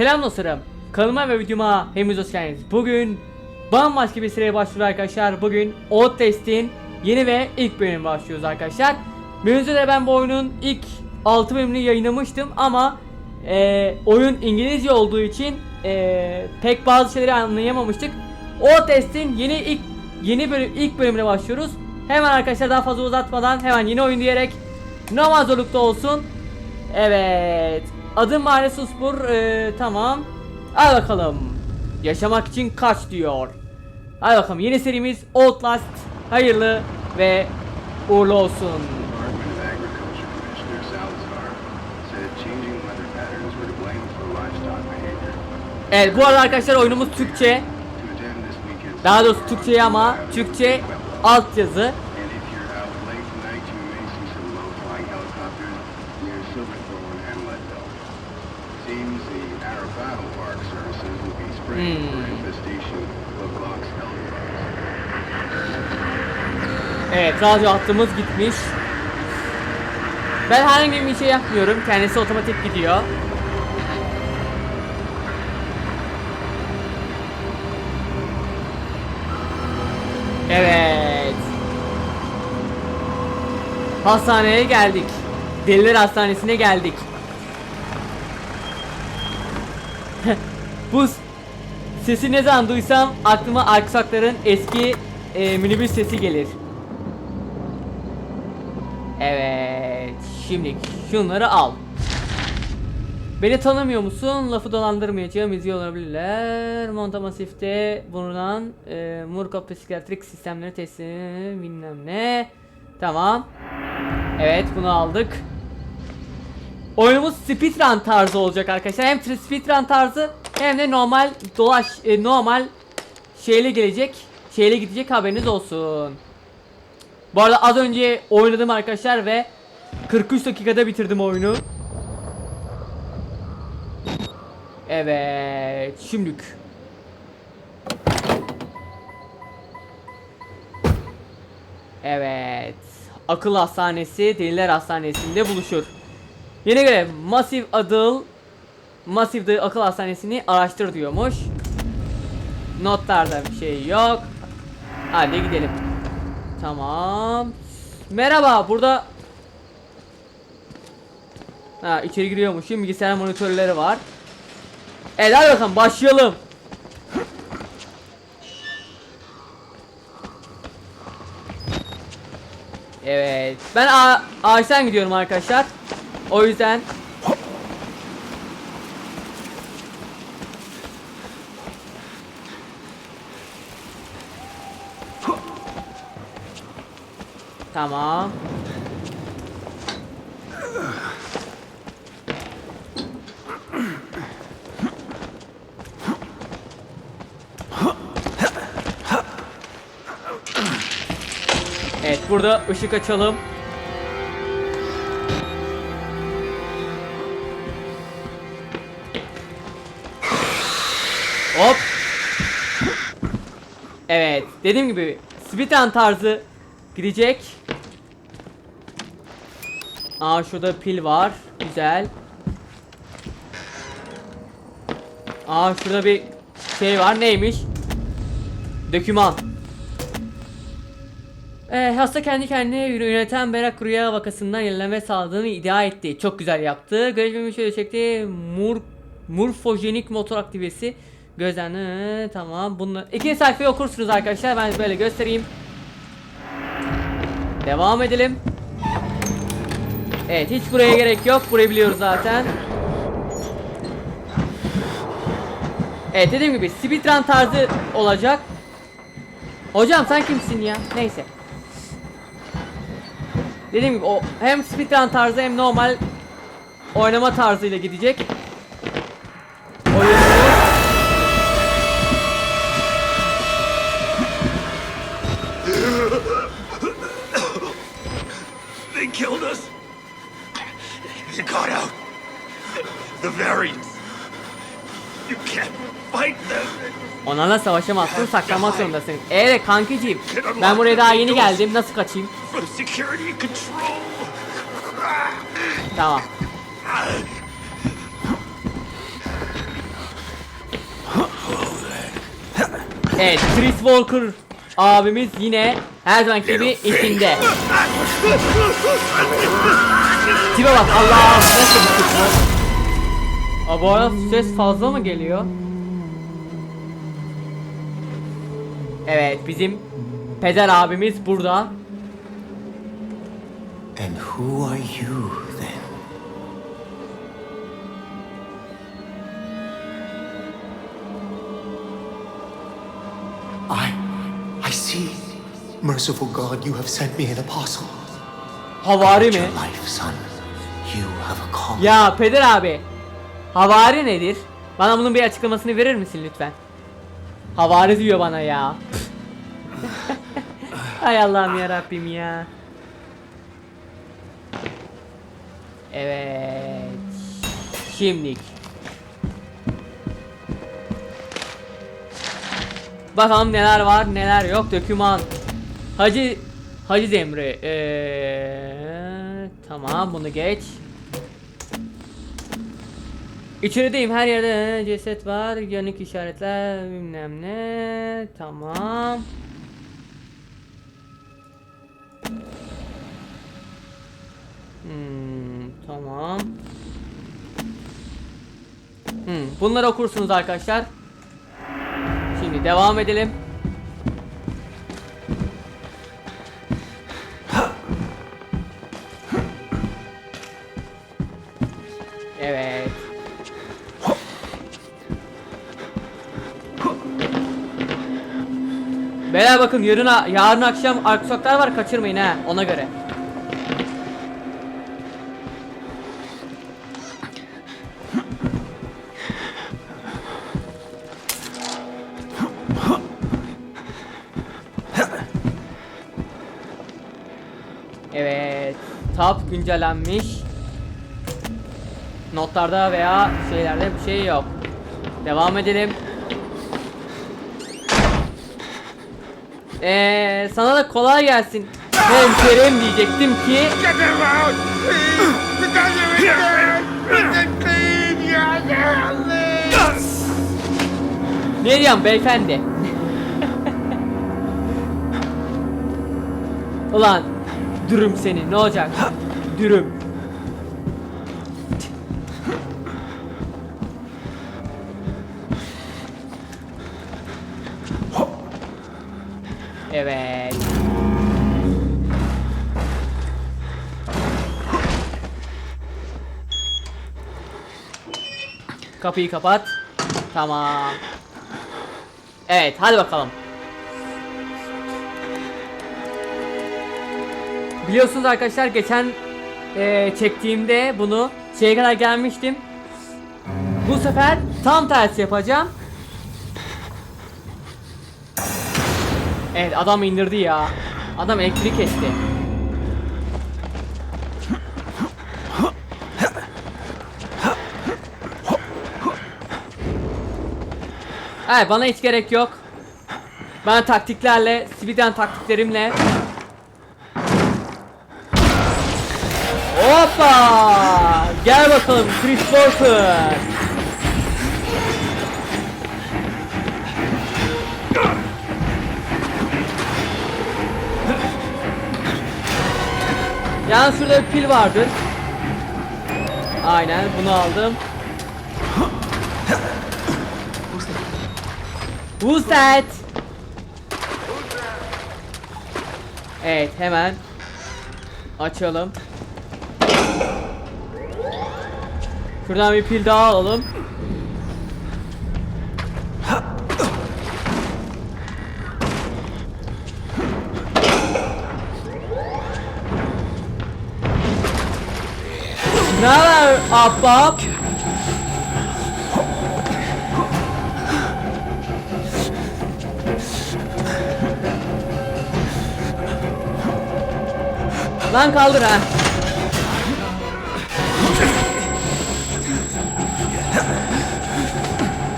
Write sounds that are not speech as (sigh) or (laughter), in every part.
Selam dostlarım. Kanalıma ve videoma hepiniz hoş geldiniz. Bugün bambaşka bir seriye başlıyoruz arkadaşlar. Bugün Outlast'in yeni ve ilk bölümüne başlıyoruz arkadaşlar. Önce de ben bu oyunun ilk 6 bölümünü yayınlamıştım ama e, oyun İngilizce olduğu için e, pek bazı şeyleri anlayamamıştık. Outlast'in yeni ilk yeni bölüm ilk bölümüne başlıyoruz. Hemen arkadaşlar daha fazla uzatmadan hemen yeni oyun diyerek normal zorlukta olsun. Evet. Adım Mahalle Suspur. Ee, tamam. Al bakalım. Yaşamak için kaç diyor. Hadi bakalım yeni serimiz Outlast. Hayırlı ve uğurlu olsun. Evet bu arada arkadaşlar oyunumuz Türkçe. Daha doğrusu Türkçe ama Türkçe altyazı. Evet radyo hattımız gitmiş. Ben herhangi bir şey yapmıyorum. Kendisi otomatik gidiyor. Evet. Hastaneye geldik. Deliler Hastanesi'ne geldik. (laughs) Bu sesi ne zaman duysam aklıma Aksaklar'ın eski e, minibüs sesi gelir. Evet. Şimdi şunları al. Beni tanımıyor musun? Lafı dolandırmayacağım. İzliyor olabilirler. Monta Masif'te bulunan e, Murko psikiyatrik sistemleri testi bilmem ne. Tamam. Evet bunu aldık. Oyunumuz speedrun tarzı olacak arkadaşlar. Hem speedrun tarzı hem de normal dolaş e, normal şeyle gelecek. Şeyle gidecek haberiniz olsun. Bu arada az önce oynadım arkadaşlar ve 43 dakikada bitirdim oyunu. Evet, şimdilik. Evet. Akıl Hastanesi Deliler Hastanesi'nde buluşur. Yine göre Massive Adıl Massive The Akıl Hastanesi'ni araştır diyormuş. Notlarda bir şey yok. Hadi gidelim. Tamam. Merhaba burada Ha içeri giriyormuşum bilgisayar monitörleri var. Evet hadi bakalım başlayalım. Evet ben ağaçtan gidiyorum arkadaşlar. O yüzden Tamam. Evet burada ışık açalım. Hop. Evet dediğim gibi speedrun tarzı gidecek. Aa şurada pil var. Güzel. Aa şurada bir şey var. Neymiş? Döküman. Ee, hasta kendi kendine yöneten Berak Rüya vakasından yenileme sağladığını iddia etti. Çok güzel yaptı. Görevimi şöyle çekti. Mur morfojenik motor aktivesi gözlemle tamam bunu ikinci sayfayı okursunuz arkadaşlar ben böyle göstereyim devam edelim. Evet hiç buraya gerek yok. Burayı biliyoruz zaten. Evet dediğim gibi speedrun tarzı olacak. Hocam sen kimsin ya? Neyse. Dediğim gibi o hem speedrun tarzı hem normal oynama tarzıyla gidecek Onlarla savaşamazsın, saklanmak zorundasın. Evet kankicim, ben buraya daha yeni geldim. Nasıl kaçayım? Tamam. Evet, Chris Walker abimiz yine her zamanki gibi içinde. Tipe bak, Allah nasıl bir Aa, bu arada ses fazla mı geliyor? Evet bizim peder abimiz burada. And who are you then? I. I see. Merciful God, you have sent me an apostle. Havari mi? your life, son. You have a calling. Ya peder abi. Havari nedir? Bana bunun bir açıklamasını verir misin lütfen? Havari diyor bana ya. (laughs) Hay Allah'ım ya Rabbim ya. Evet. Şimdilik. Bakalım neler var neler yok döküman. Hacı Hacı Zemre. Ee, tamam bunu geç. İçerideyim her yerde ceset var yanık işaretler bilmem ne. Tamam. Hmm, tamam. Hmm, Bunları okursunuz arkadaşlar. Şimdi devam edelim. Evet Beyler bakın yarın yarın akşam arka sokaklar var kaçırmayın ha ona göre. Evet, tab güncellenmiş. Notlarda veya şeylerde bir şey yok. Devam edelim. Eee sana da kolay gelsin. Hemşerim diyecektim ki ne diyeyim beyefendi? Ulan dürüm seni ne olacak? Dürüm. Kapıyı kapat. Tamam. Evet, hadi bakalım. Biliyorsunuz arkadaşlar geçen eee, çektiğimde bunu şeye kadar gelmiştim. Bu sefer tam tersi yapacağım. Evet adam indirdi ya. Adam elektrik kesti. Evet bana hiç gerek yok. Ben taktiklerle, speedrun taktiklerimle Hoppa! Gel bakalım Chris Walker. Yani şurada bir pil vardır. Aynen bunu aldım. Who's that? Evet hemen açalım. Şuradan bir pil daha alalım. Ne haber ahbap? Lan kaldır ha.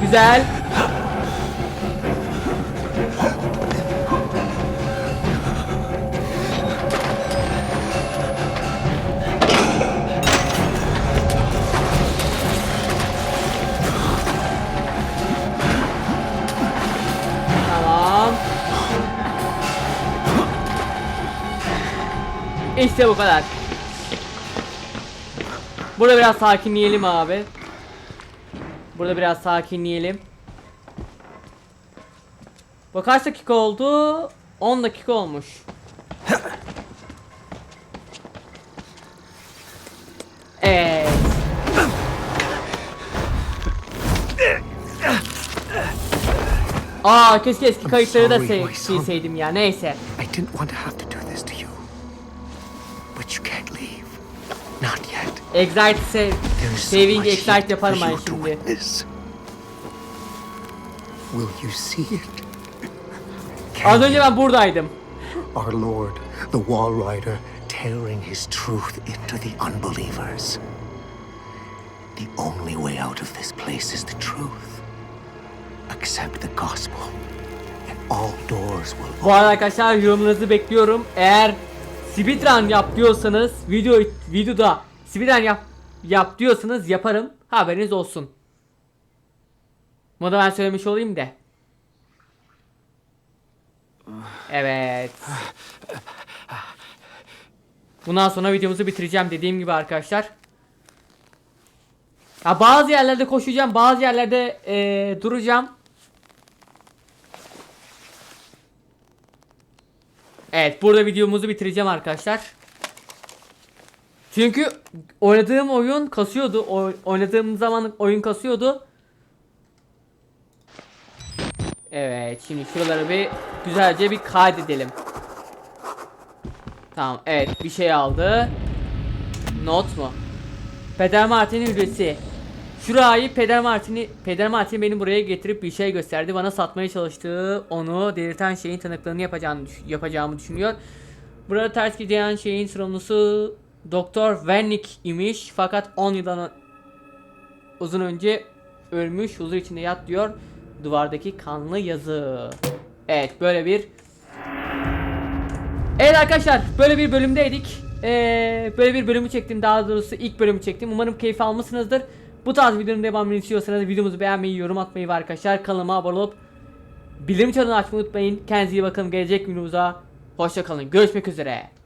Güzel. İşte bu kadar. Burada biraz sakinleyelim abi. Burada biraz sakinleyelim. Bu kaç dakika oldu? 10 dakika olmuş. Evet. Aa keşke eski kayıtları da sorry, se- my son. silseydim ya neyse. I didn't want to have to Excite save. Saving excite yaparım ben şimdi. Will you see it? Az önce ben buradaydım. Our Lord, the Wall Rider, tearing his truth into the unbelievers. The only way out of this place is the truth. Accept the gospel, and all doors will Bu arada arkadaşlar yorumlarınızı bekliyorum. Eğer speedrun yap diyorsanız video videoda speedrun yap yap diyorsanız yaparım. Haberiniz olsun. Bunu da ben söylemiş olayım da. Evet. Bundan sonra videomuzu bitireceğim dediğim gibi arkadaşlar. Ya bazı yerlerde koşacağım, bazı yerlerde eee, duracağım. Evet burada videomuzu bitireceğim arkadaşlar. Çünkü oynadığım oyun kasıyordu. O, oynadığım zaman oyun kasıyordu. Evet şimdi şuraları bir güzelce bir kaydedelim. Tamam evet bir şey aldı. Not mu? Peder Martin'in hücresi. Şurayı Peder Martin'i Peder Martin beni buraya getirip bir şey gösterdi. Bana satmaya çalıştığı onu delirten şeyin tanıklığını yapacağını yapacağımı düşünüyor. Burada ters giden şeyin sorumlusu Doktor Wernick imiş fakat 10 yıldan uzun önce ölmüş huzur içinde yat diyor duvardaki kanlı yazı. Evet böyle bir Evet arkadaşlar böyle bir bölümdeydik. Ee, böyle bir bölümü çektim daha doğrusu ilk bölümü çektim. Umarım keyif almışsınızdır. Bu tarz videonun devamını istiyorsanız videomuzu beğenmeyi, yorum atmayı ve arkadaşlar kanalıma abone olup bildirim çanını açmayı unutmayın. Kendinize iyi bakın. Gelecek videomuza hoşça kalın. Görüşmek üzere.